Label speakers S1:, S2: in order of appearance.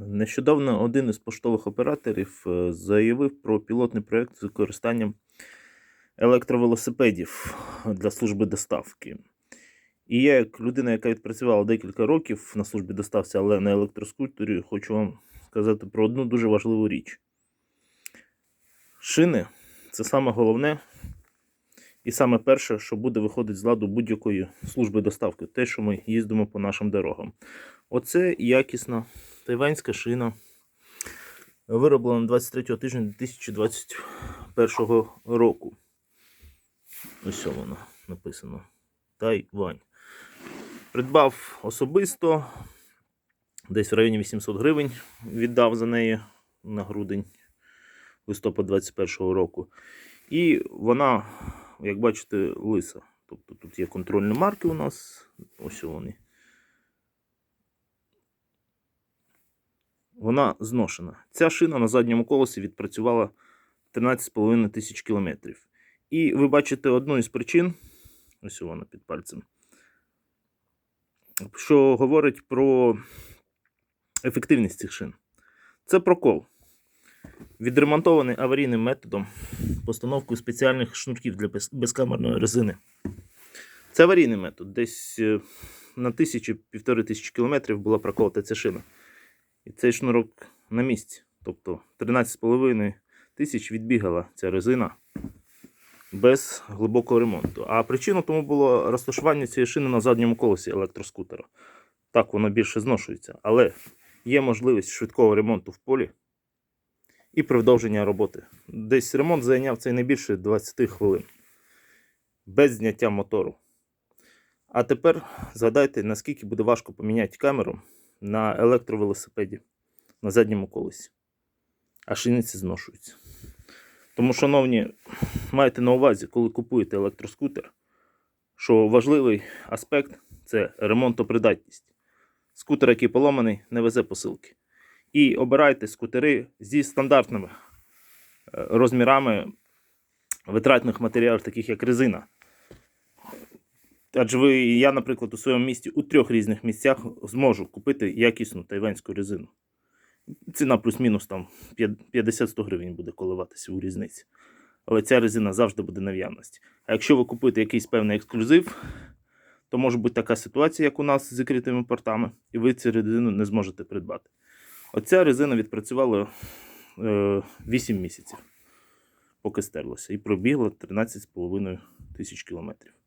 S1: Нещодавно один із поштових операторів е, заявив про пілотний проєкт з використанням електровелосипедів для служби доставки. І я, як людина, яка відпрацювала декілька років на службі доставці, але на електроскутері, хочу вам сказати про одну дуже важливу річ. Шини це саме головне і саме перше, що буде виходити з ладу будь-якої служби доставки, те, що ми їздимо по нашим дорогам. Оце якісна тайванська шина, вироблена 23 тижня 2021 року. Ось воно написано. Тайвань. Придбав особисто, десь в районі 800 гривень віддав за неї на грудень листопад 2021 року. І вона, як бачите, лиса. Тобто тут є контрольні марки у нас. Ось вони. Вона зношена. Ця шина на задньому колесі відпрацювала 13,5 тисяч кілометрів. І ви бачите одну із причин, ось вона під пальцем, що говорить про ефективність цих шин. Це прокол. Відремонтований аварійним методом постановкою спеціальних шнурків для безкамерної резини. Це аварійний метод. Десь е, на тисячу-півтори тисячі кілометрів була проколота ця шина. І цей шнурок на місці. Тобто 13,5 тисяч відбігала ця резина без глибокого ремонту. А причиною тому було розташування цієї шини на задньому колесі електроскутера. Так воно більше зношується. Але є можливість швидкого ремонту в полі і продовження роботи. Десь ремонт зайняв цей не більше 20 хвилин. Без зняття мотору. А тепер згадайте, наскільки буде важко поміняти камеру на електровелосипеді на задньому колесі. А шиниці зношуються. Тому, шановні, майте на увазі, коли купуєте електроскутер, що важливий аспект це ремонтопридатність. Скутер, який поломаний, не везе посилки. І обирайте скутери зі стандартними е, розмірами витратних матеріалів, таких як резина. Адже ви, я, наприклад, у своєму місті у трьох різних місцях зможу купити якісну тайванську резину. Ціна плюс-мінус там 50-100 гривень буде коливатися у різниці. Але ця резина завжди буде на наявності. А якщо ви купуєте якийсь певний ексклюзив, то може бути така ситуація, як у нас з закритими портами, і ви цю резину не зможете придбати. Оця резина відпрацювала е, 8 місяців, поки стерлася, і пробігла 13,5 тисяч кілометрів.